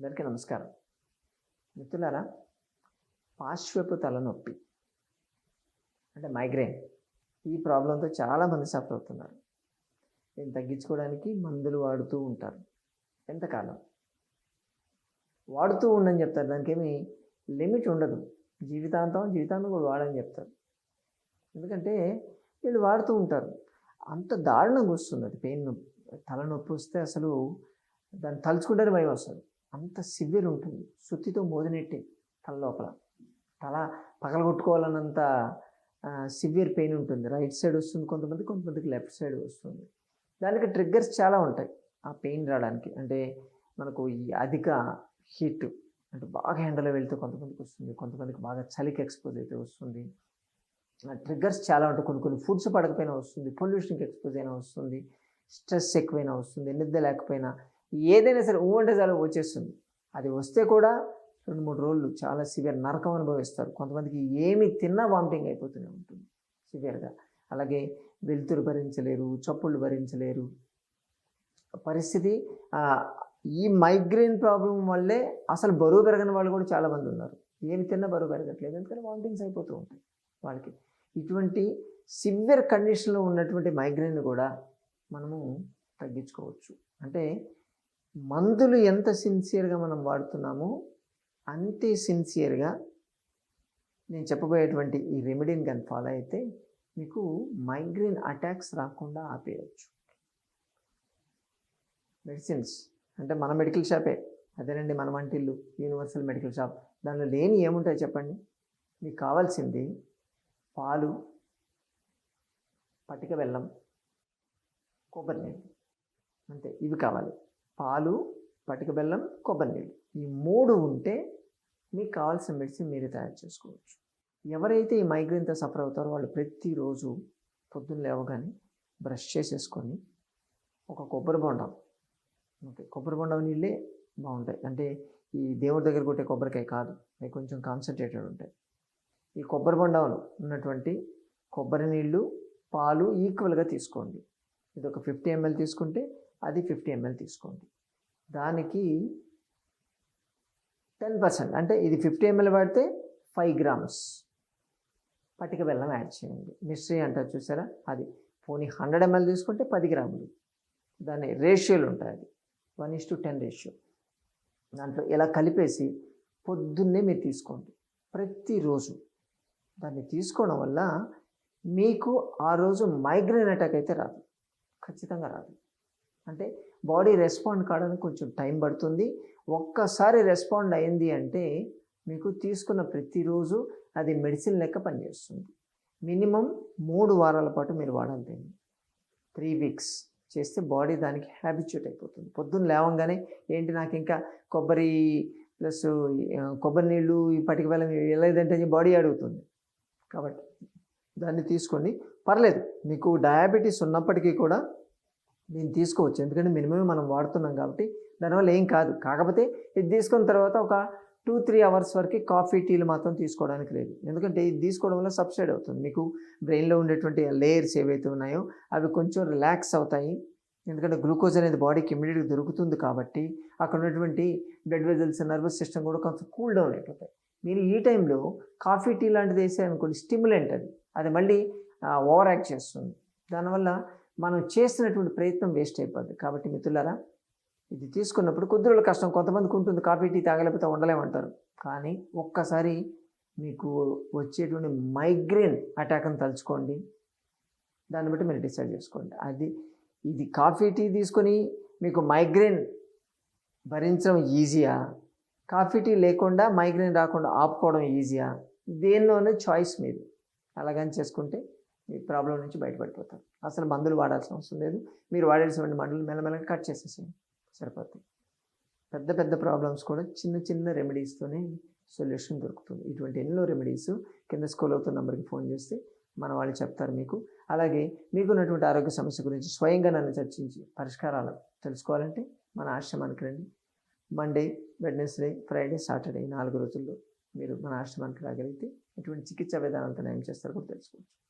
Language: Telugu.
అందరికీ నమస్కారం. మిత్రులారా పార్శ్వపు తలనొప్పి అంటే మైగ్రేన్ ఈ ప్రాబ్లంతో చాలామంది సఫర్ అవుతున్నారు. దీన్ని తగ్గించుకోవడానికి మందులు వాడుతూ ఉంటారు. ఎంతకాలం? వాడుతూ ఉండని చెప్తారు. దానికి ఏమి లిమిట్ ఉండదు. జీవితాంతం జీవితాంతం కూడా వాడని చెప్తారు. ఎందుకంటే వీళ్ళు వాడుతూ ఉంటారు. అంత దారుణంగా వస్తుంది. అది పెయిన్ నొప్పి తలనొప్పి వస్తే అసలు దాన్ని తలుచుకుంటారు భయం వస్తుంది. అంత సివియర్ ఉంటుంది. సుత్తితో మోదినెట్టి తల లోపల. తల పగలగొట్టుకోవాలన్నంత సివియర్ పెయిన్ ఉంటుంది. రైట్ సైడ్ వస్తుంది కొంతమంది కొంతమందికి లెఫ్ట్ సైడ్ వస్తుంది. దానికి ట్రిగ్గర్స్ చాలా ఉంటాయి ఆ పెయిన్ రావడానికి. అంటే మనకు ఈ అధిక హీట్ అంటే బాగా ఎండలో వెళ్తే కొంతమందికి వస్తుంది కొంతమందికి బాగా చలికి ఎక్స్పోజ్ అయితే వస్తుంది. ట్రిగ్గర్స్ చాలా ఉంటాయి. కొన్ని కొన్ని ఫుడ్స్ పడకపోయినా వస్తుంది పొల్యూషన్కి ఎక్స్పోజ్ అయినా వస్తుంది స్ట్రెస్ ఎక్కువైనా వస్తుంది నిద్ర లేకపోయినా ఏదైనా సరే ఊ అంటే చాలా వచ్చేస్తుంది. అది వస్తే కూడా రెండు మూడు రోజులు చాలా సివియర్ నరకం అనుభవిస్తారు. కొంతమందికి ఏమి తిన్నా వామిటింగ్ అయిపోతూనే ఉంటుంది సివియర్గా అలాగే వెలుతురు భరించలేరు చప్పుళ్ళు భరించలేరు. పరిస్థితి ఈ మైగ్రేన్ ప్రాబ్లం వల్లే అసలు బరువు పెరగని వాళ్ళు కూడా చాలామంది ఉన్నారు. ఏమి తిన్నా బరువు పెరగట్లేదు. ఎందుకంటే వామిటింగ్స్ అయిపోతూ ఉంటాయి వాళ్ళకి. ఇటువంటి సివియర్ కండిషన్లో ఉన్నటువంటి మైగ్రేన్ కూడా మనము తగ్గించుకోవచ్చు. అంటే మందులు ఎంత సిన్సియర్గా మనం వాడుతున్నామో అంతే సిన్సియర్గా నేను చెప్పబోయేటువంటి ఈ రెమెడీని కానీ ఫాలో అయితే మీకు మైగ్రేన్ అటాక్స్ రాకుండా ఆపేయచ్చు. మెడిసిన్స్ అంటే మన మెడికల్ షాపే. అదేనండి మన వంటిల్లు యూనివర్సల్ మెడికల్ షాప్. దానిలో లేని ఏముంటాయి చెప్పండి? మీకు కావాల్సింది పాలు పటిక బెల్లం కొబ్బరి నీళ్ళు. అంతే ఇవి కావాలి. పాలు పటిక బెల్లం కొబ్బరి నీళ్ళు. ఈ మూడు ఉంటే మీకు కావాల్సిన మెడిసిన్ మీరే తయారు చేసుకోవచ్చు. ఎవరైతే ఈ మైగ్రేన్తో సఫర్ అవుతారో వాళ్ళు ప్రతిరోజు పొద్దున్న లేవగానే బ్రష్ చేసేసుకొని ఒక కొబ్బరి బొండం. ఓకే కొబ్బరి బొండం నీళ్ళే బాగుంటాయి. అంటే ఈ దేవుడి దగ్గర కొట్టే కొబ్బరికాయ కాదు అవి కొంచెం కాన్సన్ట్రేటెడ్ ఉంటాయి. ఈ కొబ్బరి బొండం ఉన్నటువంటి కొబ్బరి నీళ్ళు పాలు ఈక్వల్గా తీసుకోండి. ఇది ఒక ఫిఫ్టీ ఎంఎల్ తీసుకుంటే అది ఫిఫ్టీ ఎంఎల్ తీసుకోండి. దానికి టెన్ పర్సెంట్ అంటే ఇది ఫిఫ్టీ ఎంఎల్ వాడితే ఫైవ్ గ్రామ్స్. పటిక బెల్లం యాడ్ చేయండి. మిస్ట్రీ అంటారు చూసారా? అది. పోనీ హండ్రెడ్ ఎంఎల్ తీసుకుంటే పది గ్రాములు. దాని రేషియోలు ఉంటాయి అది. One is to ten ratio. దాంట్లో ఇలా కలిపేసి పొద్దున్నే మీరు తీసుకోండి. ప్రతిరోజు. దాన్ని తీసుకోవడం వల్ల మీకు ఆ రోజు మైగ్రేన్ అటాక్ అయితే రాదు. ఖచ్చితంగా రాదు. అంటే బాడీ రెస్పాండ్ కావడానికి కొంచెం టైం పడుతుంది. ఒక్కసారి రెస్పాండ్ అయింది అంటే మీకు తీసుకున్న ప్రతిరోజు అది మెడిసిన్ లెక్క పనిచేస్తుంది. మినిమం మూడు వారాల పాటు మీరు వాడాలి దీన్ని త్రీ వీక్స్ చేస్తే బాడీ దానికి హ్యాబిచ్యూట్ అయిపోతుంది. పొద్దున్న లేవంగానే ఏంటి నాకు ఇంకా కొబ్బరి ప్లస్ కొబ్బరి నీళ్ళు ఈ పటిక బెల్లం లేదంటే బాడీ అడుగుతుంది. కాబట్టి దాన్ని తీసుకోండి పర్లేదు మీకు డయాబెటీస్ ఉన్నప్పటికీ కూడా దీన్ని తీసుకోవచ్చు. ఎందుకంటే మినిమం మనం వాడుతున్నాం కాబట్టి దానివల్ల ఏం కాదు. కాకపోతే ఇది తీసుకున్న తర్వాత ఒక టూ త్రీ అవర్స్ వరకు కాఫీ టీలు మాత్రం తీసుకోవడానికి లేదు. ఎందుకంటే ఇది తీసుకోవడం వల్ల సబ్సైడ్ అవుతుంది. మీకు బ్రెయిన్లో ఉండేటువంటి లేయర్స్ ఏవైతే ఉన్నాయో అవి కొంచెం రిలాక్స్ అవుతాయి. ఎందుకంటే గ్లూకోజ్ అనేది బాడీకి ఇమీడియట్గా దొరుకుతుంది కాబట్టి అక్కడ ఉన్నటువంటి బ్లడ్ వెజల్స్ నర్వస్ సిస్టమ్ కూడా కొంచెం కూల్ డౌన్ అయిపోతాయి. మీరు ఈ టైంలో కాఫీ టీ లాంటిది వేసారనుకోండి స్టిమ్యులెంట్ అది. అది మళ్ళీ ఓవర్ యాక్ట్ చేస్తుంది. దానివల్ల మనం చేసినటువంటి ప్రయత్నం వేస్ట్ అయిపోద్ది. కాబట్టి మిత్రులారా ఇది తీసుకున్నప్పుడు కొద్ది రోజులు కష్టం. కొంతమందికి ఉంటుంది కాఫీ టీ తాగలేకపోతే ఉండలేమంటారు. కానీ ఒక్కసారి మీకు వచ్చేటువంటి మైగ్రేన్ అటాక్ని తలుచుకోండి. దాన్ని బట్టి మీరు డిసైడ్ చేసుకోండి. అది ఇది కాఫీ టీ తీసుకొని మీకు మైగ్రేన్ భరించడం ఈజీయా? కాఫీ టీ లేకుండా మైగ్రేన్ రాకుండా ఆపుకోవడం ఈజీయా? దేనిలోనే చాయిస్ మీరు అలాగని చేసుకుంటే మీ ప్రాబ్లం నుంచి బయటపడిపోతారు. అసలు మందులు వాడాల్సిన అవసరం లేదు. మీరు వాడాల్సిన మందులు మెల్లమెల్లగా కట్ చేసేసేయండి. సరిపోతాయి. పెద్ద పెద్ద ప్రాబ్లమ్స్ కూడా చిన్న చిన్న రెమెడీస్తోనే సొల్యూషన్ దొరుకుతుంది. ఇటువంటి ఎన్నో రెమెడీస్ కింద స్కూల్ అవుతున్న నెంబర్కి ఫోన్ చేస్తే మన వాళ్ళు చెప్తారు మీకు. అలాగే మీకున్నటువంటి ఆరోగ్య సమస్య గురించి స్వయంగా నన్ను చర్చించి పరిష్కారాలు తెలుసుకోవాలంటే మన ఆశ్రమానికి రండి. మండే వెడ్నెస్డే ఫ్రైడే సాటర్డే నాలుగు రోజుల్లో మీరు మన ఆశ్రమానికి రాగలిగితే ఎటువంటి చికిత్సా విధానంతో నయం చేస్తారో కూడా తెలుసుకోవచ్చు.